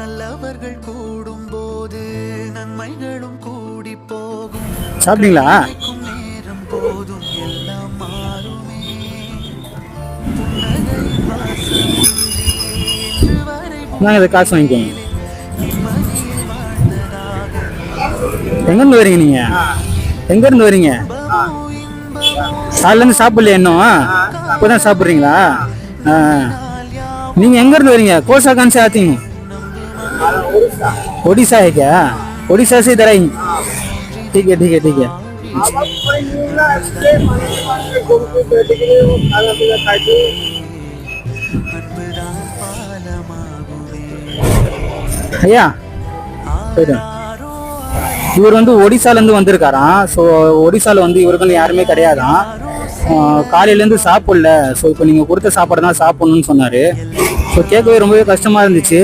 நல்லவர்கள் கூடும் போது நன்மைகளும் கூடி போகும். சாப்பிட்டீங்களா? நேரம் போதும் எல்லாம் மாறுமே. நாங்கள் இதை காசு வாங்கிக்கோங்க. எங்கேருந்து வரீங்க நீங்கள் எங்கேருந்து வரீங்க? காலையிலேருந்து சாப்பிடலையா இன்னும்? இப்போ தான் சாப்பிட்றீங்களா நீங்கள் எங்கேருந்து வரீங்க? கோசாக்கான்னு சேர்த்தீங்க ओडिशा है क्या ओडिशा से इधर आई ठीक है ठीक है ठीक है அன்புதான் பாலமாகுமே ஐயா போயிட்டு ஆரோ இவர் வந்து ஒடிசாலேருந்து வந்திருக்காராம் ஸோ ஒடிசால வந்து இவருக்குன்னு யாருமே கிடையாதாம் ஆஹ் காலையிலேருந்து சாப்பிடல ஸோ இப்போ நீங்கள் கொடுத்த சாப்பாடு தான் சாப்பிடணும்னு சொன்னார் ஸோ கேட்கவே ரொம்பவே கஷ்டமாக இருந்துச்சு